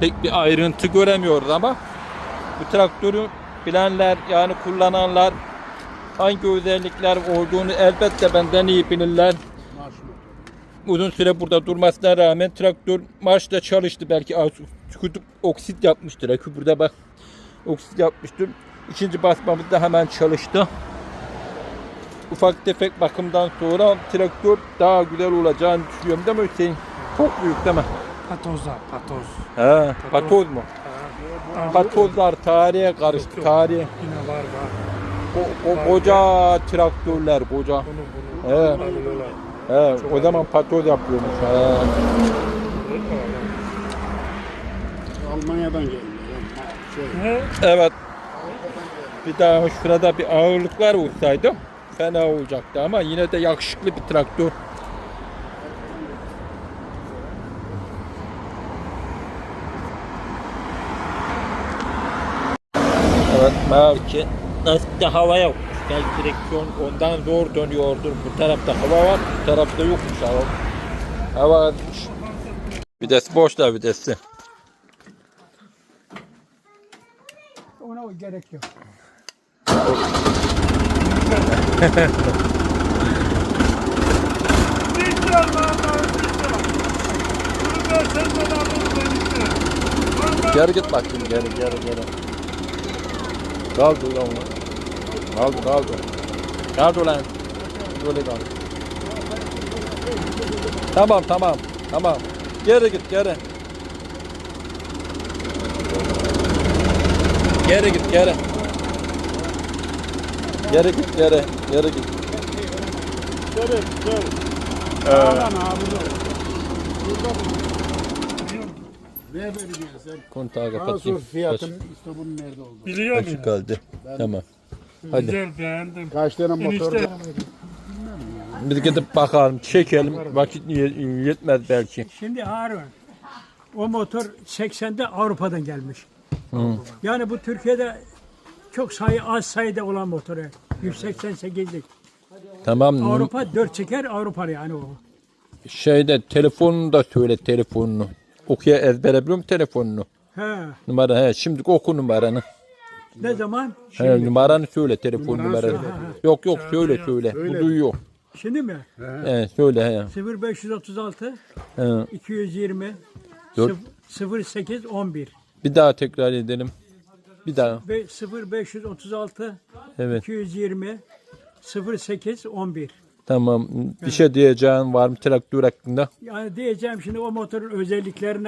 pek bir ayrıntı göremiyoruz ama bu traktörü bilenler yani kullananlar hangi özellikler olduğunu elbette benden iyi bilirler. Uzun süre burada durmasına rağmen traktör marşta çalıştı. Belki kutup oksit yapmıştır. Akü burada bak oksit yapmıştır. İkinci basmamızda hemen çalıştı. Ufak tefek bakımdan sonra traktör daha güzel olacağını düşünüyorum değil mi Hüseyin? Çok büyük değil mi? Patozlar, patoz. He, patoz mu? Patozlar tarihe karıştı. Tarihe. Yine var var. O, o koca traktörler koca. Bunu bunu. He, Alıyorlar. he, o zaman patoz yapıyormuş. He. Almanya'dan geldi. Şey? Evet. Bir daha şurada bir ağırlıklar olsaydı fena olacaktı ama yine de yakışıklı bir traktör. Evet belki nasıl hava yok. Belki direksiyon ondan zor dönüyordur. Bu tarafta hava var, bu tarafta yokmuş hava. Hava azmış. Vites boş da vitesi. Ona gerek yok. Geri git bakayım geri geri geri. Kaldı ulan. Kaldı kaldı. Kaldı ulan. Böyle kaldı. Tamam tamam tamam. Geri git geri. Geri git geri. Geri git geri. Geri git. evet, evet. Ee, Alan abi de. Ne vereceksin sen? kontağı kapatayım. fiyatın işte bunun nerede olduğunu. Biliyor Kaç musun? kaldı? Tamam. Hadi. Güzel beğendim. Kaç tane motor Enişte. Biz gidip bakalım, çekelim. Vakit ye- yetmez belki. Şimdi Harun, o motor 80'de Avrupa'dan gelmiş. Yani bu Türkiye'de çok sayı az sayıda olan motoru. 188'lik. Tamam. Avrupa 4 çeker Avrupa yani o. Şeyde telefonunu da söyle telefonunu. Okuya ezbere biliyor musun telefonunu? He. Numara he. Şimdi oku numaranı. Ne zaman? He, numaranı söyle telefon Numaranı numaranı. söyle. Yok yok söyle söyle. Bu duyuyor. Şimdi mi? He, söyle he. 0536 he. 220 Dört. 08 11 Bir daha tekrar edelim. Bir daha. ve 0536 Evet. 220 08 11 Tamam. Bir şey diyeceğin var mı traktör hakkında? Yani diyeceğim şimdi o motorun özelliklerini